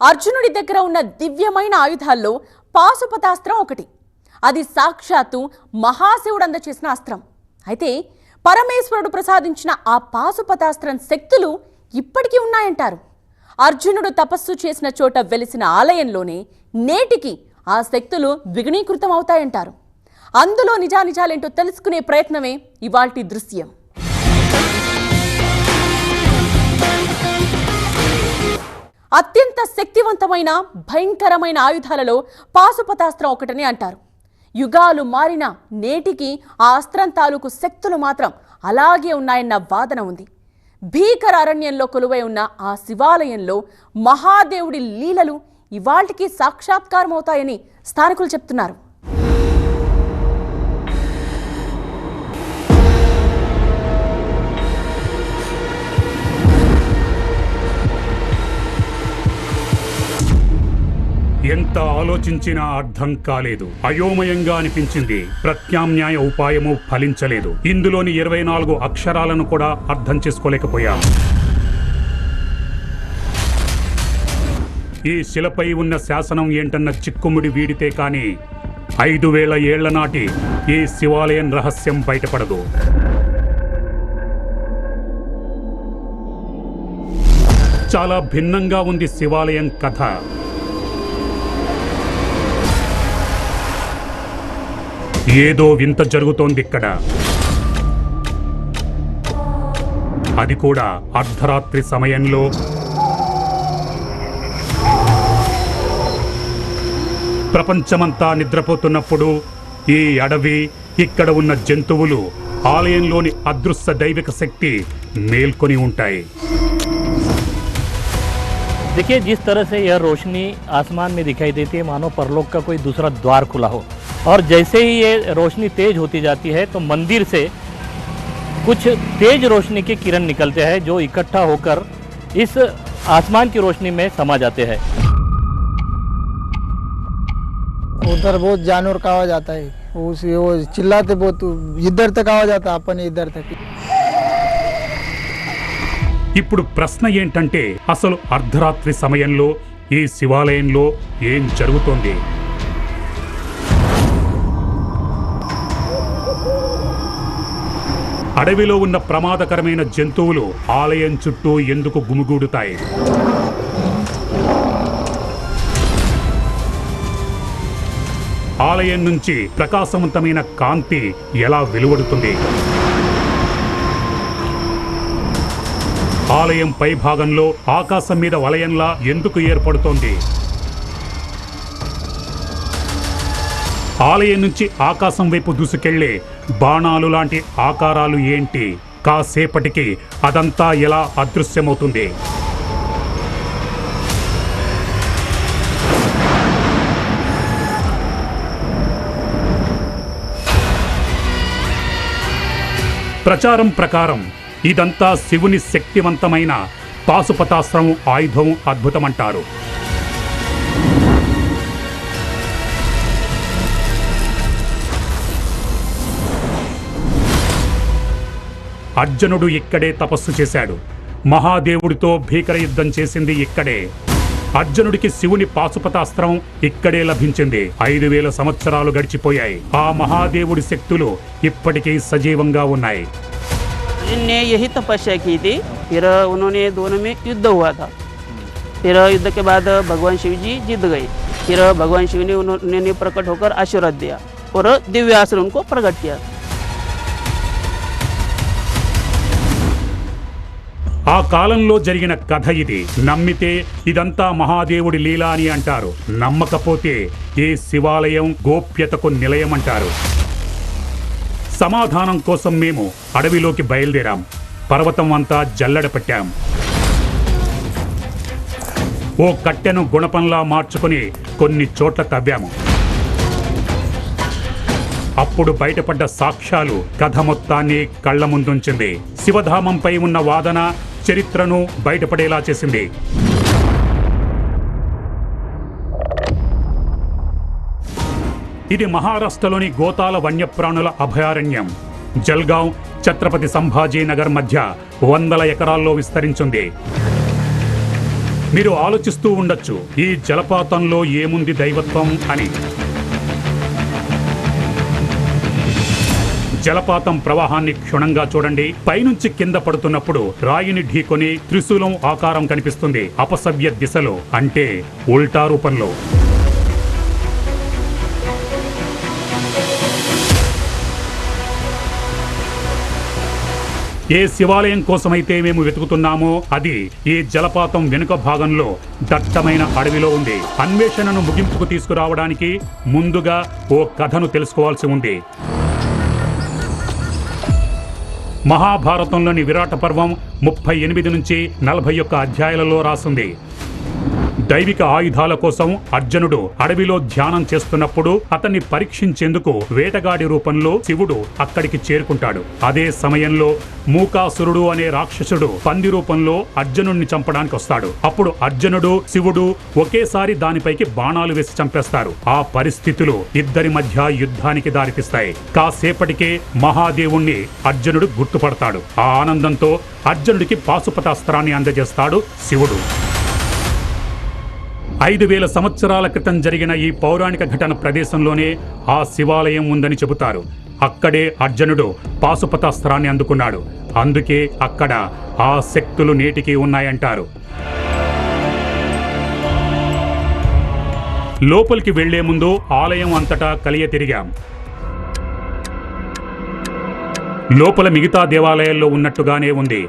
అర్జునుడి దగ్గర ఉన్న దివ్యమైన ఆయుధాల్లో పాశుపతాస్త్రం ఒకటి. అది సాక్షాత్తు మహాశివుడు అందచేసిన అస్త్రం. అయితే పరమేశ్వరుడు ప్రసాదించిన ఆ పాశుపతాస్త్రం శక్తులు ఇప్పటికీ ఉన్నాయంటారు. అర్జునుడు తపస్సు చేసిన చోట వెలిసిన ఆలయంలోనే నేటికి ఆ శక్తులు ద్విగుణీకృతం అవుతాయంటారు అందులో నిజానిజాలేంటో తెలుసుకునే ప్రయత్నమే ఇవాల్టి దృశ్యం. అత్యంత శక్తివంతమైన భయంకరమైన ఆయుధాలలో పాశుపతాస్త్రం ఒకటని అంటారు. యుగాలు మారిన నేటికి ఆ అస్త్రం తాలూకు శక్తులు మాత్రం అలాగే ఉన్నాయన్న వాదన ఉంది. భీకర అరణ్యంలో కొలువై ఉన్న ఆ శివాలయంలో మహాదేవుడి లీలలు ఇవాళ్టికి సాక్షాత్కారమవుతాయని స్థానికులు చెప్తున్నారు. ఎంత ఆలోచించినా అర్థం కాలేదు. అయోమయంగా అనిపించింది. ప్రత్యామ్నాయ ఉపాయము ఫలించలేదు. ఇందులోని ఇరవై నాలుగు అక్షరాలను కూడా అర్థం చేసుకోలేకపోయాను. ఈ శిలపై ఉన్న శాసనం ఏంటన్న చిక్కుముడి వీడితే కాని ఐదు వేల ఏళ్ళ నాటి ఈ శివాలయం రహస్యం బయటపడదు. చాలా భిన్నంగా ఉంది శివాలయం కథ. ఏదో వింత జరుగుతోంది ఇక్కడ అది కూడా అర్ధరాత్రి సమయంలో ప్రపంచమంతా నిద్రపోతున్నప్పుడు ఈ అడవి ఇక్కడ ఉన్న జంతువులు ఆలయంలోని అదృశ్య దైవిక శక్తి మేల్కొని ఉంటాయి देखिए जिस तरह से यह रोशनी आसमान में दिखाई देती है मानो परलोक का कोई दूसरा द्वार खुला हो और जैसे ही ये रोशनी तेज होती जाती है तो मंदिर से कुछ तेज रोशनी के किरण निकलते हैं जो इकट्ठा होकर इस आसमान की रोशनी में समा जाते हैं उधर बहुत जानवर का आवाज आता है उस वो चिल्लाते बहुत इधर तक आवाज आता अपन इधर तक ఇప్పుడు ప్రశ్న ఏంటంటే అసలు అర్ధరాత్రి సమయంలో ఈ శివాలయంలో ఏం జరుగుతోంది అడవిలో ఉన్న ప్రమాదకరమైన జంతువులు ఆలయం చుట్టూ ఎందుకు గుమిగూడుతాయి? ఆలయం నుంచి ప్రకాశవంతమైన కాంతి ఎలా వెలువడుతుంది? ఆలయం పై భాగంలో ఆకాశం మీద వలయంలా ఎందుకు ఏర్పడుతోంది? ఆలయం నుంచి ఆకాశం వైపు దూసుకెళ్ళే బాణాలు లాంటి ఆకారాలు ఏంటి? కాసేపటికి అదంతా ఎలా అదృశ్యమవుతుంది? ప్రచారం ప్రకారం ఇదంతా శివుని శక్తివంతమైన పాశుపతాశ్రమం ఆయుధం అద్భుతమంటారు. అర్జునుడు ఇక్కడే తపస్సు చేశాడు మహాదేవుడితో భీకర యుద్ధం చేసింది ఇక్కడే అర్జునుడికి శివుని పాశుపతాస్త్రం ఇక్కడే లభించింది ఐదు వేల సంవత్సరాలు గడిచిపోయాయి ఆ మహాదేవుడి శక్తులు ఇప్పటికీ సజీవంగా ఉన్నాయి ने यही तपस्या की थी फिर उन्होंने दोनों में युद्ध हुआ था फिर युद्ध के बाद भगवान शिव जी जीत गए फिर भगवान शिव ने उन्होंने प्रकट होकर आशीर्वाद दिया और दिव्य आश्रम उनको प्रकट किया ఆ కాలంలో జరిగిన కథ ఇది. నమ్మితే ఇదంతా మహాదేవుడి లీల అని అంటారు. నమ్మకపోతే ఏ శివాలయం గోప్యతకు నిలయమంటారు. సమాధానం కోసం మేము అడవిలోకి బయలుదేరాం. పర్వతం అంతా జల్లెడ పట్టాం. ఓ కట్టెను గుణపంలా మార్చుకుని కొన్ని చోట్ల తవ్వాము అప్పుడు బయటపడ్డ సాక్ష్యాలు కథ మొత్తాన్ని కళ్ళ ముందుంచింది. శివధామంపై ఉన్న వాదన చరిత్రను బయటపడేలా చేసింది. ఇది మహారాష్ట్రలోని గోతాల వన్యప్రాణుల అభయారణ్యం. జల్గాం ఛత్రపతి సంభాజీ నగర్ మధ్య వందల ఎకరాల్లో విస్తరించింది. మీరు ఆలోచిస్తూ ఉండొచ్చు ఈ జలపాతంలో ఏముంది దైవత్వం అని. జలపాతం ప్రవాహాన్ని క్షుణంగా చూడండి. పైనుంచి కింద పడుతున్నప్పుడు రాయిని ఢీకొని త్రిశూలం ఆకారం కనిపిస్తుంది. అపసవ్య దిశలో అంటే ఉల్టా రూపంలో. ఏ శివాలయం కోసమైతే మేము వెతుకుతున్నామో అది ఈ జలపాతం వెనుక భాగంలో దట్టమైన అడవిలో ఉంది. అన్వేషణను ముగింపుకు తీసుకురావడానికి ముందుగా ఓ కథను తెలుసుకోవాల్సి ఉంది. మహాభారతంలోని విరాట పర్వం ముప్పై ఎనిమిది నుంచి నలభై ఒక్క అధ్యాయాలలో రాసుంది. దైవిక ఆయుధాల కోసం అర్జునుడు అడవిలో ధ్యానం చేస్తున్నప్పుడు అతన్ని పరీక్షించేందుకు వేటగాడి రూపంలో శివుడు అక్కడికి చేరుకుంటాడు. అదే సమయంలో మూకాసురుడు అనే రాక్షసుడు పంది రూపంలో అర్జునుడిని చంపడానికి వస్తాడు. అప్పుడు అర్జునుడు శివుడు ఒకేసారి దానిపైకి బాణాలు వేసి చంపేస్తారు. ఆ పరిస్థితులు ఇద్దరి మధ్య యుద్ధానికి దారితీస్తాయి. కాసేపటికే మహాదేవుణ్ణి అర్జునుడు గుర్తుపడతాడు. ఆ ఆనందంతో అర్జునుడికి పాశుపతాస్త్రాన్ని అందజేస్తాడు శివుడు. ఐదు వేల సంవత్సరాల క్రితం జరిగిన ఈ పౌరాణిక ఘటన ప్రదేశంలోనే ఆ శివాలయం ఉందని చెబుతారు. అక్కడే అర్జునుడు పాశుపతాస్త్రాన్ని అందుకున్నాడు. అందుకే అక్కడ ఆ శక్తులు నేటికి ఉన్నాయంటారు. లోపలికి వెళ్ళే ముందు ఆలయం అంతటా కలియ తిరిగాం. లోపల మిగతా దేవాలయాల్లో ఉన్నట్టుగానే ఉంది.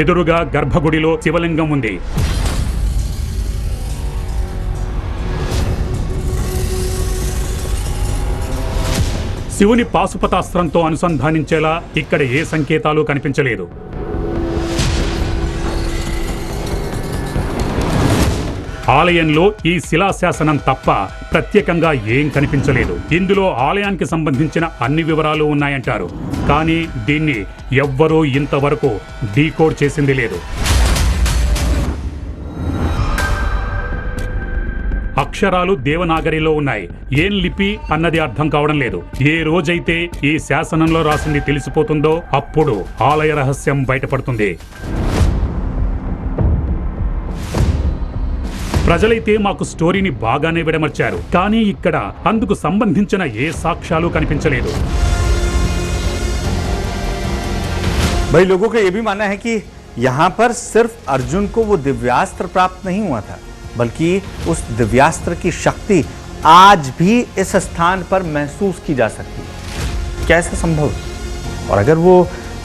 ఎదురుగా గర్భగుడిలో శివలింగం ఉంది. శివుని పాశుపతాస్త్రంతో అనుసంధానించేలా ఇక్కడ ఏ సంకేతాలు కనిపించలేదు. ఆలయంలో ఈ శిలాశాసనం తప్ప ప్రత్యేకంగా ఏం కనిపించలేదు. ఇందులో ఆలయానికి సంబంధించిన అన్ని వివరాలు ఉన్నాయంటారు. కానీ దీన్ని ఎవ్వరూ ఇంతవరకు డీకోడ్ చేసింది లేదు. అక్షరాలు దేవనాగరిలో ఉన్నాయి. ఏం లిపి అన్నది అర్థం కావడం లేదు. ఏ రోజైతే ఈ శాసనంలో రాసింది తెలిసిపోతుందో అప్పుడు ఆలయ రహస్యం బయటపడుతుంది. ప్రజలైతే మాకు స్టోరీని బాగానే విడమర్చారు కానీ ఇక్కడ అందుకు సంబంధించిన ఏ సాక్ష్యాలు కనిపించలేదు भाई लोगों का ये भी मानना है कि यहाँ पर सिर्फ अर्जुन को वो दिव्यास्त्र प्राप्त नहीं हुआ था बल्कि उस दिव्यास्त्र की शक्ति आज भी इस स्थान पर महसूस की जा सकती है क्या ऐसा संभव है और अगर वो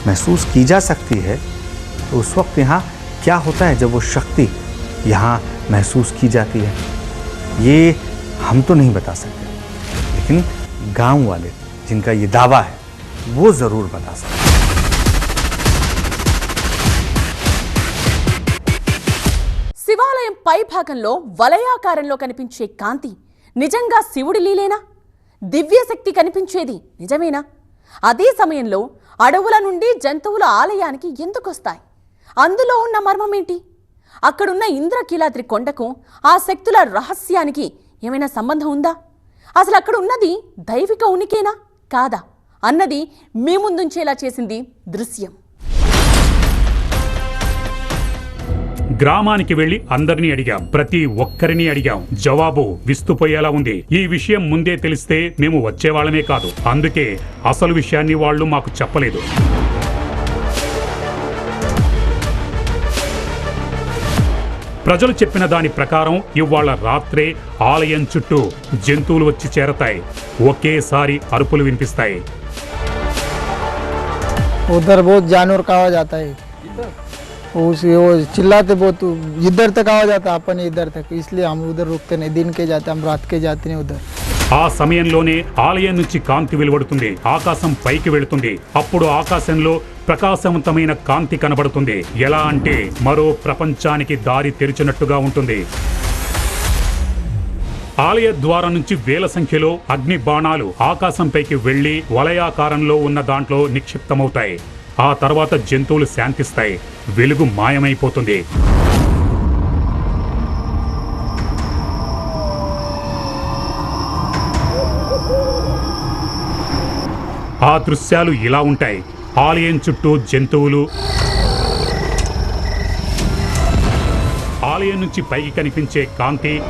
महसूस की जा सकती है तो उस वक्त यहाँ क्या होता है जब वो शक्ति यहाँ महसूस की जाती है ये हम तो नहीं बता सकते लेकिन गांव वाले जिनका ये दावा है वो ज़रूर बता सकते हैं శివాలయం పై భాగంలో వలయాకారంలో కనిపించే కాంతి నిజంగా శివుడి లీలేనా దివ్యశక్తి కనిపించేది నిజమేనా అదే సమయంలో అడవుల నుండి జంతువుల ఆలయానికి ఎందుకొస్తాయి అందులో ఉన్న మర్మమేంటి అక్కడున్న ఇంద్రకీలాద్రి కొండకు ఆ శక్తుల రహస్యానికి ఏమైనా సంబంధం ఉందా? అసలు అక్కడ ఉన్నది దైవిక ఉనికేనా? కాదా? అన్నది మీ ముందుంచేలా చేసింది దృశ్యం. గ్రామానికి వెళ్ళి అందరినీ అడిగాం. ప్రతి ఒక్కరిని అడిగాం. జవాబు విస్తుపోయేలా ఉంది. ఈ విషయం ముందే తెలిస్తే మేము వచ్చేవాళ్ళమే కాదు. అందుకే అసలు విషయాన్ని వాళ్ళు మాకు చెప్పలేదు. ప్రజలు చెప్పిన దాని ప్రకారం ఇవాళ రాత్రే ఆలయం చుట్టూ జంతువులు వచ్చి చేరతాయి ఒకేసారి అరుపులు వినిపిస్తాయి उधर बहुत जानवर का आवाज आता है उस वो चिल्लाते बहुत इधर तक आवाज आता है अपन इधर तक इसलिए हम उधर रुकते नहीं दिन के जाते हम रात के जाते नहीं उधर ఆ సమయంలోనే ఆలయం నుంచి కాంతి వెలువడుతుంది. ఆకాశం పైకి వెళుతుంది. అప్పుడు ఆకాశంలో ప్రకాశవంతమైన కాంతి కనబడుతుంది. ఎలా అంటే మరో ప్రపంచానికి దారి తెరిచినట్టుగా ఉంటుంది. ఆలయ ద్వారం నుంచి వేల సంఖ్యలో అగ్ని బాణాలు ఆకాశంపైకి వెళ్ళి వలయాకారంలో ఉన్న దాంట్లో నిక్షిప్తమవుతాయి. ఆ తర్వాత జంతువులు శాంతిస్తాయి. వెలుగు మాయమైపోతుంది. ఆ దృశ్యాలు ఇలా ఉంటాయి. ఆలయం చుట్టూ జంతువులు. ఆలయం నుంచి పైకి కనిపించే కాంతి.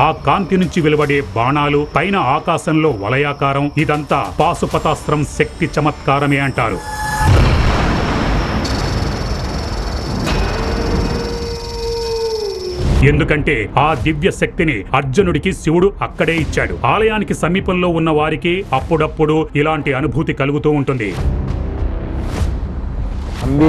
ఆ కాంతి నుంచి వెలువడే బాణాలు పైన ఆకాశంలో వలయాకారం ఇదంతా పాశుపతాస్త్రం శక్తి చమత్కారమే అంటారు. ఎందుకంటే ఆ దివ్య శక్తిని అర్జునుడికి శివుడు అక్కడే ఇచ్చాడు ఆలయానికి సమీపంలో ఉన్న వారికి అప్పుడప్పుడు ఇలాంటి అనుభూతి కలుగుతూ ఉంటుంది हम भी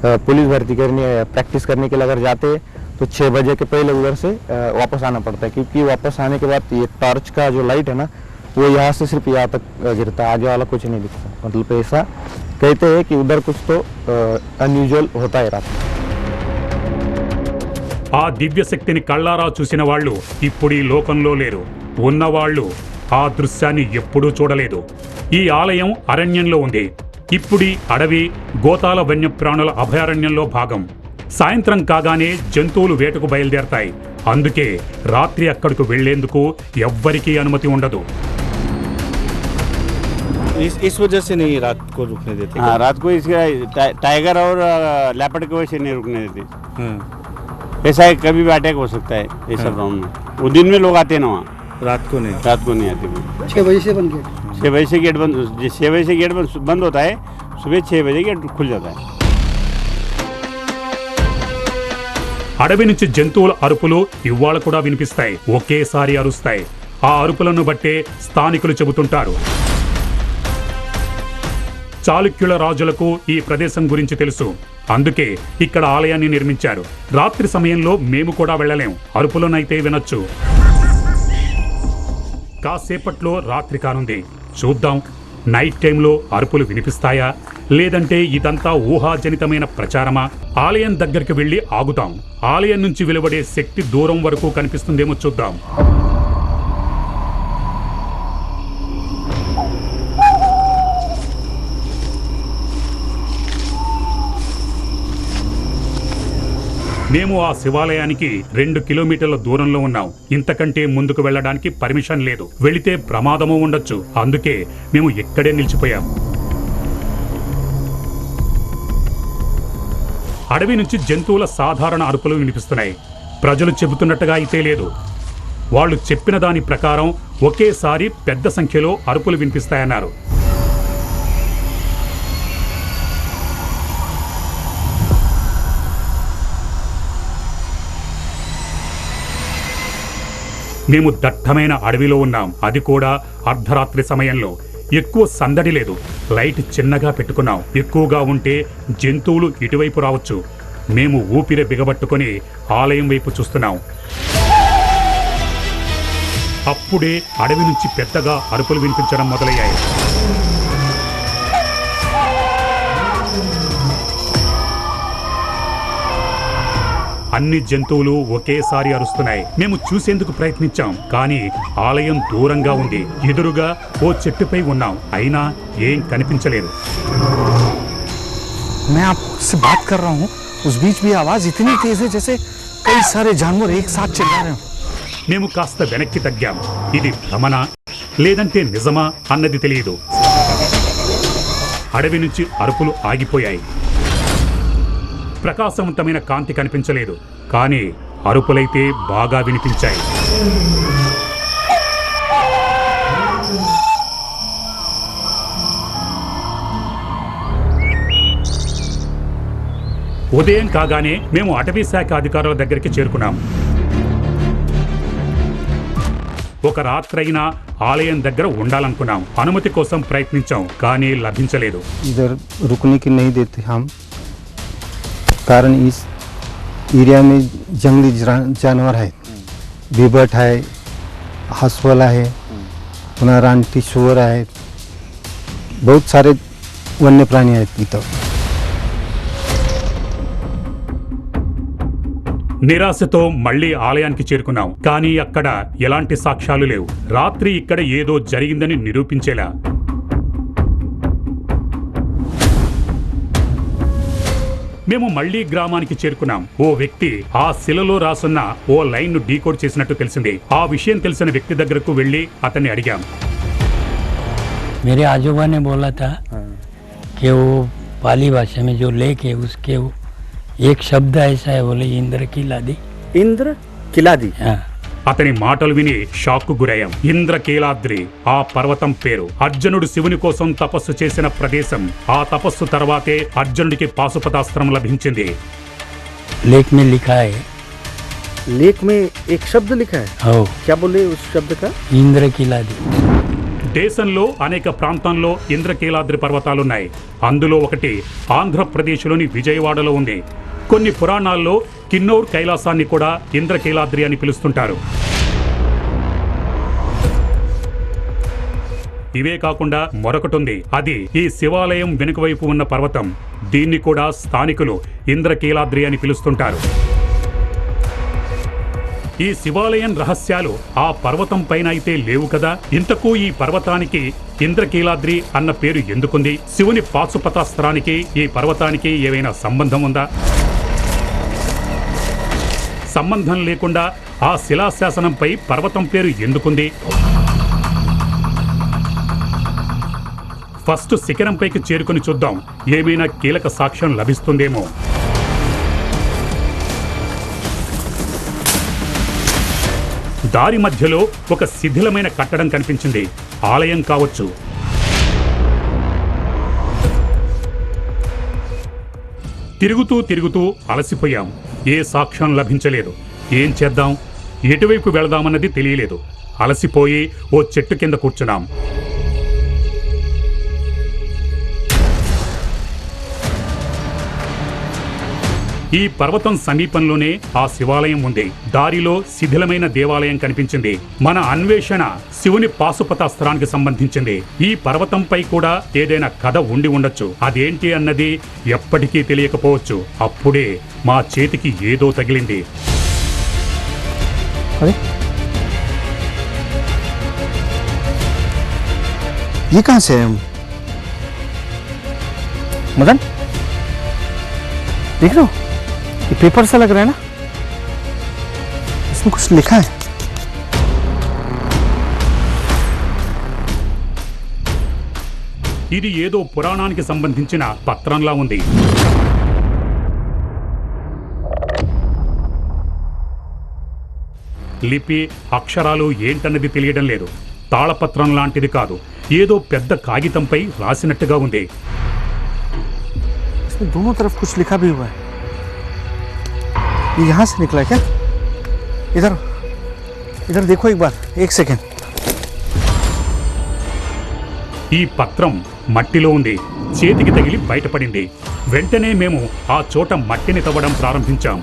अ, पुलिस भर्ती करने प्रैक्टिस करने के लिए अगर जाते तो छः बजे के पहले उधर से अ, वापस आना पड़ता है क्योंकि वापस आने के बाद ये टॉर्च का जो लाइट है ना वो यहाँ से सिर्फ यहाँ तक अ, गिरता है आगे वाला कुछ नहीं दिखता मतलब ऐसा कहते हैं कि उधर कुछ तो अनयूजुअल होता है रात में ఆ దివ్య శక్తిని కళ్ళారా చూసిన వాళ్ళు ఇప్పుడు ఈ లోకంలో లేరు ఉన్నవాళ్ళు ఆ దృశ్యాన్ని ఎప్పుడూ చూడలేదు ఈ ఆలయం అరణ్యంలో ఉంది ఇప్పుడీ అడవి గోతాల వన్యప్రాణుల అభయారణ్యంలో భాగం సాయంత్రం కాగానే జంతువులు వేటకు బయలుదేరతాయి అందుకే రాత్రి అక్కడకు వెళ్లేందుకు ఎవ్వరికీ అనుమతి ఉండదు इस इस वजह से नहीं रात को रुकने देते हाँ रात को इसका टा, टाइगर और लेपर्ड की वजह से नहीं रुकने देते हाँ, ऐसा है कभी भी अटैक हो सकता है ये सब राउंड में वो दिन में लोग आते हैं ना वहाँ रात को नहीं रात को नहीं आते कोई। छः बजे से बन गए छः बजे से गेट बंद जी, छः बजे से गेट बंद बंद होता है सुबह छः बजे गेट खुल जाता है అడవి నుంచి జంతువుల అరుపులు ఇవాళ కూడా వినిపిస్తాయి ఒకేసారి అరుస్తాయి ఆ అరుపులను బట్టే స్థానికులు చెబుతుంటారు చాళుక్యుల రాజులకు ఈ ప్రదేశం గురించి తెలుసు. అందుకే ఇక్కడ ఆలయాన్ని నిర్మించారు. రాత్రి సమయంలో మేము కూడా వెళ్ళలేం. అరుపులోనైతే వినొచ్చు. కాసేపట్లో రాత్రి కానుంది. చూద్దాం. నైట్ టైంలో అరుపులు వినిపిస్తాయా? లేదంటే ఇదంతా ఊహాజనితమైన ప్రచారమా? ఆలయం దగ్గరికి వెళ్ళి ఆగుతాం. ఆలయం నుంచి వెలువడే శక్తి దూరం వరకు కనిపిస్తుందేమో చూద్దాం. మేము ఆ శివాలయానికి రెండు కిలోమీటర్ల దూరంలో ఉన్నాం. ఇంతకంటే ముందుకు వెళ్ళడానికి పర్మిషన్ లేదు. వెళితే ప్రమాదము ఉండొచ్చు. అందుకే మేము ఇక్కడే నిలిచిపోయాం. అడవి నుంచి జంతువుల సాధారణ అరుపులు వినిపిస్తున్నాయి. ప్రజలు చెబుతున్నట్టుగా అయితే లేదు. వాళ్ళు చెప్పిన దాని ప్రకారం ఒకేసారి పెద్ద సంఖ్యలో అరుపులు వినిపిస్తాయన్నారు. మేము దట్టమైన అడవిలో ఉన్నాం. అది కూడా అర్ధరాత్రి సమయంలో. ఎక్కువ సందడి లేదు. లైట్ చిన్నగా పెట్టుకున్నాం. ఎక్కువగా ఉంటే జంతువులు ఇటువైపు రావచ్చు. మేము ఊపిరి బిగబట్టుకొని ఆలయం వైపు చూస్తున్నాం. అప్పుడే అడవి నుంచి పెద్దగా అరుపులు వినిపించడం మొదలయ్యాయి. అన్ని జంతువులు ఒకేసారి అరుస్తున్నాయి మేము చూసేందుకు ప్రయత్నించాం కానీ ఆలయం దూరంగా ఉంది ఎదురుగా ఓ చెట్టుపై ఉన్నాం అయినా ఏం కనిపించలేదు मैं आपसे बात कर रहा हूँ उस बीच भी आवाज इतनी तेज है जैसे कई सारे जानवर एक साथ चिल्ला रहे हो మేము కాస్త వెనక్కి తగ్గాం ఇది భ్రమణ లేదంటే నిజమా అన్నది తెలియదు అడవి నుంచి అరుపులు ఆగిపోయాయి ప్రకాశవంతమైన కాంతి కనిపించలేదు కానీ అరుపులైతే బాగా వినిపించాయి. ఉదయం కాగానే మేము అటవీ శాఖ అధికారుల దగ్గరికి చేరుకున్నాం. ఒక రాత్రైనా ఆలయం దగ్గర ఉండాలనుకున్నాం. అనుమతి కోసం ప్రయత్నించాం కానీ లభించలేదు. कारण इस एरिया में जंगली जरा- जानवर है बिबट है हंसवाला है पुन्हा रानटी शुअर आहे बहुत सारे वन्य प्राणी आहेत इथं నిరాశతో మళ్ళీ ఆలయానికి చేరుకున్నాం కానీ అక్కడ ఎలాంటి సాక్ష్యాలు లేవు రాత్రి ఇక్కడ ఏదో జరిగిందని నిరూపించేలా మేము మళ్ళీ గ్రామానికి చేరుకున్నాం ఓ వ్యక్తి ఆ శిలలో రాసున్న ఓ లైన్ ను డీకోడ్ చేసినట్టు తెలిసింది ఆ విషయం తెలిసిన వ్యక్తి దగ్గరకు వెళ్లి అతన్ని అడిగాం मेरे आजोबा ने बोला था कि वो पाली भाषा में जो लेक है उसके वो एक शब्द ऐसा है बोले इंद्र की लादी इंद्र किलादी हाँ అతని మాటలు విని షాక్కు గురయ్యాం ఇంద్రకీలాద్రి ఆ పర్వతం పేరు అర్జునుడు శివుని కోసం తపస్సు చేసిన ప్రదేశం ఆ తపస్సు తర్వాతే అర్జునుడికి పాశుపతాస్త్రం లభించింది लेख में लिखा है लेख में एक शब्द लिखा है हो क्या बोले उस शब्द का इंद्र की लादी దేశంలో అనేక ప్రాంతాల్లో ఇంద్రకీలాద్రి పర్వతాలున్నాయి అందులో ఒకటి ఆంధ్రప్రదేశ్లోని విజయవాడలో ఉంది కొన్ని పురాణాల్లో కిన్నౌర్ కైలాసాన్ని కూడా ఇంద్రకీలాద్రి అని పిలుస్తుంటారు. ఇవే కాకుండా మరొకటుంది. అది ఈ శివాలయం వెనుకవైపు ఉన్న పర్వతం. దీన్ని కూడా స్థానికులు ఇంద్రకీలాద్రి అని పిలుస్తుంటారు. ఈ శివాలయం రహస్యాలు ఆ పర్వతం పైన అయితే లేవు కదా? ఇంతకు ఈ పర్వతానికి ఇంద్రకీలాద్రి అన్న పేరు ఎందుకుంది? శివుని పాశుపతాస్త్రానికి ఈ పర్వతానికి ఏవైనా సంబంధం ఉందా? సంబంధం లేకుండా ఆ శిలాశాసనంపై పర్వతం పేరు ఎందుకుంది? ఫస్ట్ శిఖరంపైకి చేరుకుని చూద్దాం. ఏమైనా కీలక సాక్ష్యం లభిస్తుందేమో. దారి మధ్యలో ఒక శిథిలమైన కట్టడం కనిపించింది. ఆలయం కావచ్చు. తిరుగుతూ తిరుగుతూ అలసిపోయాం. ఏ సాక్ష్యం లభించలేదు. ఏం చేద్దాం? ఎటువైపు వెళదామన్నది తెలియలేదు. అలసిపోయి ఓ చెట్టు కింద కూర్చున్నాం. ఈ పర్వతం సమీపంలోనే ఆ శివాలయం ఉంది దారిలో శిథిలమైన దేవాలయం కనిపించింది మన అన్వేషణ శివుని పాశుపతాస్త్రానికి సంబంధించింది ఈ పర్వతంపై కూడా ఏదైనా కథ ఉండి ఉండొచ్చు అదేంటి అన్నది ఎప్పటికీ తెలియకపోవచ్చు అప్పుడే మా చేతికి ఏదో తగిలింది अरे ये कहाँ से है मदन देख रहे हो ये पेपर सा लग रहा है ना इसमें कुछ लिखा है ఇది ఏదో పురాణానికి సంబంధించిన పత్రంలా ఉంది లిపి అక్షరాలు ఏంటన్నది తెలియడం లేదు తాళపత్రం లాంటిది కాదు ఏదో పెద్ద కాగితంపై రాసినట్టుగా ఉంది इसमें दोनों तरफ कुछ लिखा भी हुआ है ये यहाँ से निकला है क्या इधर इधर देखो एक बार एक सेकेंड ఈ పత్రం మట్టిలో ఉంది చేతికి తగిలి బయటపడింది వెంటనే మేము ఆ చోట మట్టిని తవ్వడం ప్రారంభించాం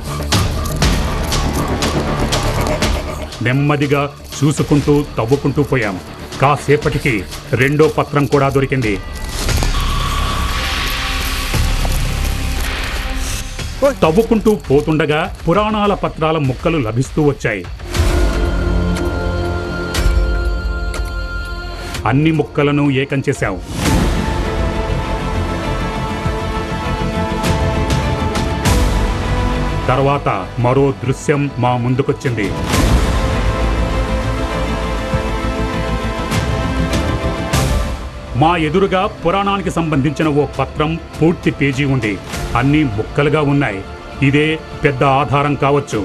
నెమ్మదిగా చూసుకుంటూ తవ్వుకుంటూ పోయాం కాసేపటికి రెండో పత్రం కూడా దొరికింది తవ్వుకుంటూ పోతుండగా పురాణాల పత్రాల ముక్కలు లభిస్తూ వచ్చాయి. అన్ని ముక్కలను ఏకం చేశావు తర్వాత మరో దృశ్యం మా ముందుకొచ్చింది. మా ఎదురుగా పురాణానికి సంబంధించిన ఓ పత్రం పూర్తి పేజీ ఉంది. అన్ని ముక్కలుగా ఉన్నాయి ఇదే పెద్ద ఆధారం కావచ్చు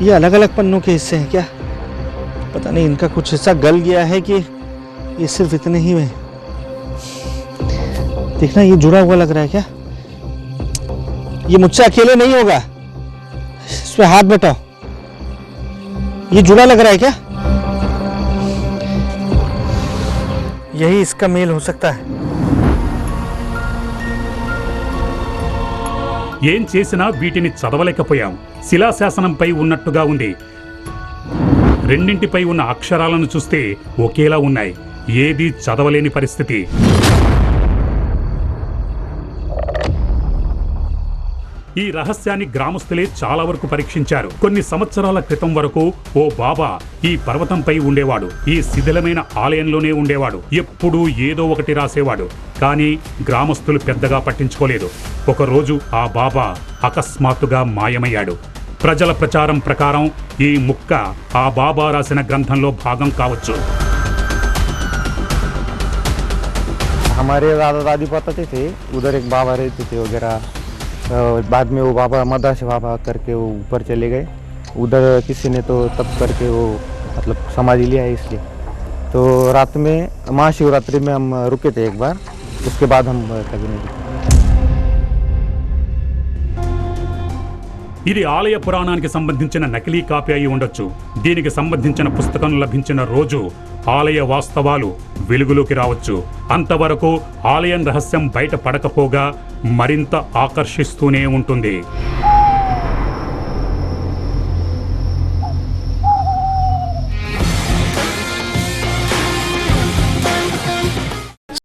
ये अलग अलग पन्नों के हिस्से हैं क्या पता नहीं इनका कुछ हिस्सा गल गया है कि ये सिर्फ इतने ही में देखना ये जुड़ा हुआ लग रहा है क्या ये मुझसे अकेले नहीं होगा इस पे हाथ बटाओ ये जुड़ा लग रहा है क्या यही इसका मेल हो सकता है ఏం చేసినా వీటిని చదవలేకపోయాం శిలాశాసనంపై ఉన్నట్టుగా ఉంది రెండింటిపై ఉన్న అక్షరాలను చూస్తే ఒకేలా ఉన్నాయి ఏది చదవలేని పరిస్థితి ఈ రహస్యాన్ని గ్రామస్తులే చాలా వరకు పరీక్షించారు కొన్ని సంవత్సరాల క్రితం వరకు ఓ బాబా ఈ పర్వతంపై ఉండేవాడు ఈ శిథిలమైన ఆలయంలోనే ఉండేవాడు ఎప్పుడూ ఏదో ఒకటి రాసేవాడు కానీ గ్రామస్తులు పెద్దగా పట్టించుకోలేదు ఒకరోజు ఆ బాబా అకస్మాత్తుగా మాయమయ్యాడు ప్రజల ప్రచారం ప్రకారం ఈ ముక్క ఆ బాబా రాసిన గ్రంథంలో భాగం కావచ్చు हमारे दादा दादी बताते थे उधर एक बाबा रहते थे वगैरह अ, बाद में वो बाबा मदास बाबा करके वो ऊपर चले गए। उधर किसी ने तो तप करके वो मतलब समाधि लिया है इसलिए। तो रात में महाशिवरात्रि में हम रुके थे एक बार, उसके बाद हम कभी नहीं रुके। ఇది ఆలయ పురాణానికి సంబంధించిన నకిలీ కాపీ అయి ఉండొచ్చు. దీనికి సంబంధించిన పుస్తకం లభించిన రోజు ఆలయ వాస్తవాలు వెలుగులోకి రావచ్చు. అంతవరకు ఆలయం రహస్యం బయట పడకపోగా మరింత ఆకర్షిస్తూనే ఉంటుంది.